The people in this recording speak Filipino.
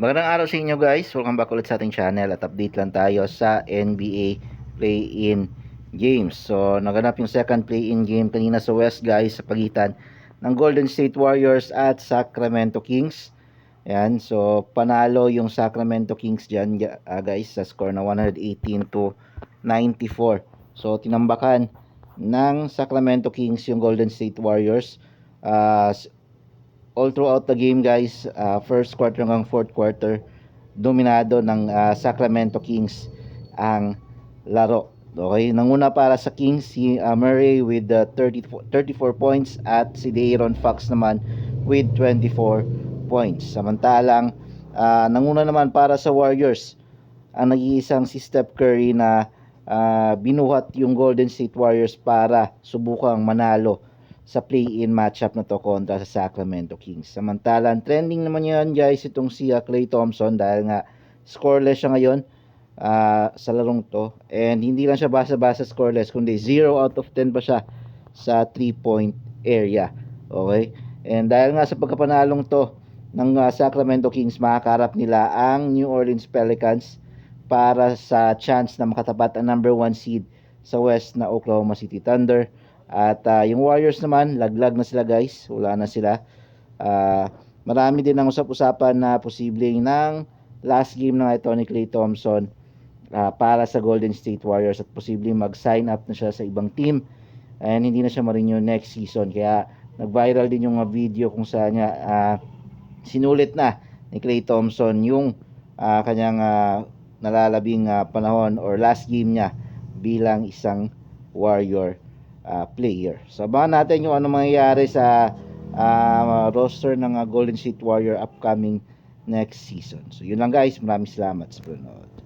Magandang araw sa inyo guys. Welcome back ulit sa ating channel at update lang tayo sa NBA play-in games. So, naganap yung second play-in game kanina sa West guys sa pagitan ng Golden State Warriors at Sacramento Kings. Ayan, so panalo yung Sacramento Kings dyan uh, guys sa score na 118 to 94. So, tinambakan ng Sacramento Kings yung Golden State Warriors. Uh, all throughout the game guys, uh, first quarter hanggang fourth quarter, dominado ng uh, Sacramento Kings ang laro. Okay, nanguna para sa Kings si uh, Murray with uh, 30, 34 points at si De'Aaron Fox naman with 24 points. Samantalang uh, nanguna naman para sa Warriors ang nag-iisang si Steph Curry na uh, binuhat yung Golden State Warriors para subukang manalo sa play-in matchup na to kontra sa Sacramento Kings. Samantalang trending naman yan guys itong si uh, Klay Thompson dahil nga scoreless siya ngayon uh, sa larong to and hindi lang siya basa-basa scoreless kundi 0 out of 10 pa siya sa 3 point area. Okay? And dahil nga sa pagkapanalong to ng uh, Sacramento Kings makakarap nila ang New Orleans Pelicans para sa chance na makatapat ang number 1 seed sa West na Oklahoma City Thunder. At uh, yung Warriors naman, laglag na sila guys. Wala na sila. Uh, marami din ang usap-usapan na posibleng ng last game ng ito ni Klay Thompson uh, para sa Golden State Warriors at posibleng mag-sign up na siya sa ibang team and hindi na siya ma-renew next season. Kaya nag-viral din yung video kung saan niya uh, sinulit na ni Klay Thompson yung uh, kanyang uh, nalalabing uh, panahon or last game niya bilang isang Warrior uh, player. So abangan natin yung ano mangyayari sa uh, roster ng uh, Golden State Warrior upcoming next season. So yun lang guys, maraming salamat sa panonood.